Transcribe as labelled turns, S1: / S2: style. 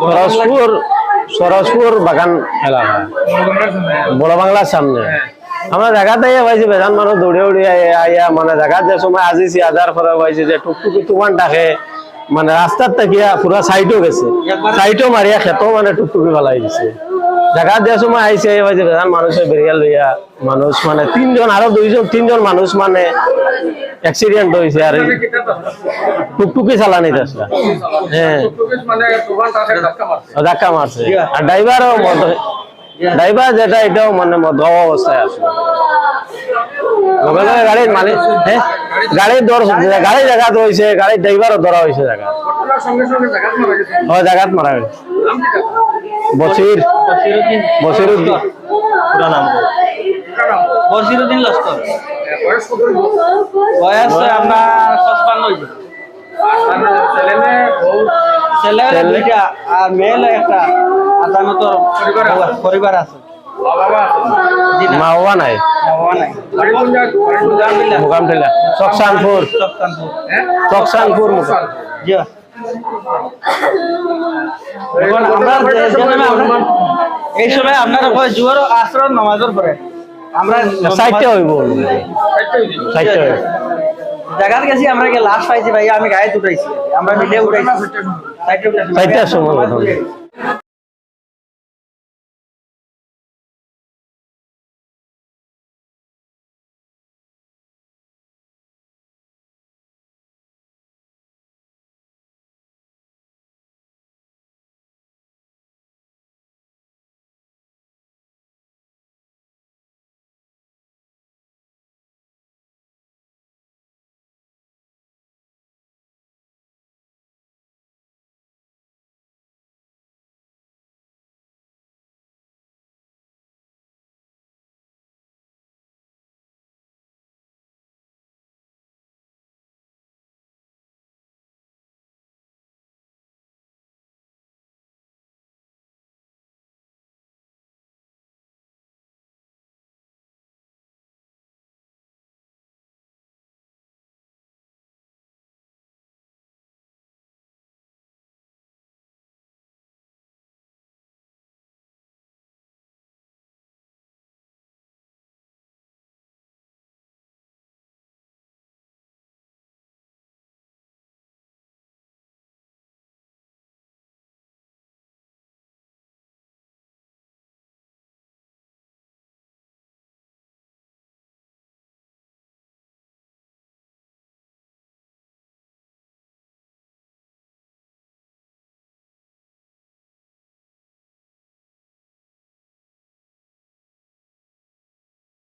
S1: সরসপুর সরাসপুর বাগান এলাকা বড় বাংলার সামনে। আমরা জায়গাতে পাইছি, বেজান মানুষ দৌড়ে উড়ে আইয়া মানে দেখা যে সময় আজি আজার পরে পাইছি যে টুকটুকি তুমান ডাকে মানে রাস্তার তাকিয়া পুরা সাইডও গেছে। সাইডও মারিয়া খেতো মানে টুকটুকি ফেলাই দিছে জায়গাত দেওয়ার সময় আইসে মানুষের বেরিয়া লইয়া মানুষ মানে তিনজন আরও দুইজন, তিনজন মানুষ মানে অ্যাক্সিডেন্ট হয়েছে আর টুকটুকি চালানি আসলা। হ্যাঁ।
S2: ধাক্কা মারছে।
S1: আর ড্রাইভারও ড্রাইভার যেটা এটাও মানে মদ অবস্থায় আছে। লগে গাড়ির মালিক হ্যাঁ গাড়ির দর গাড়ি জায়গাত রয়েছে গাড়ির ড্রাইভারও ধরা হয়েছে জায়গা
S2: ঘটনার সঙ্গে সঙ্গে জায়গা মারা গেছে
S1: ও জায়গাত মারা গেছে
S2: তার?
S1: বসির বসির
S3: পুরা নাম বসিরুদ্দিন লস্কর
S2: বয়স
S3: আপনার পঁচপান্ন
S2: ছেলে
S3: আর মেয়ে একটা আতানত
S2: পরিবার আছে?
S3: পরিবার আছে।
S1: মা বাবা নাই? চকসানপুর
S2: হ্যাঁ?
S1: চকসানপুর মুকাম
S3: জি। এই সময় আপনার কয় জুয়ার নামাজের পরে আমরা
S1: সাইডটা হইব
S2: চারটে
S1: হইব।
S3: জায়গাতে গেছি আমরা পাইছি ভাই? আমি গায়ে উঠাইছি আমরা মিলে উঠাইছি।
S1: সময়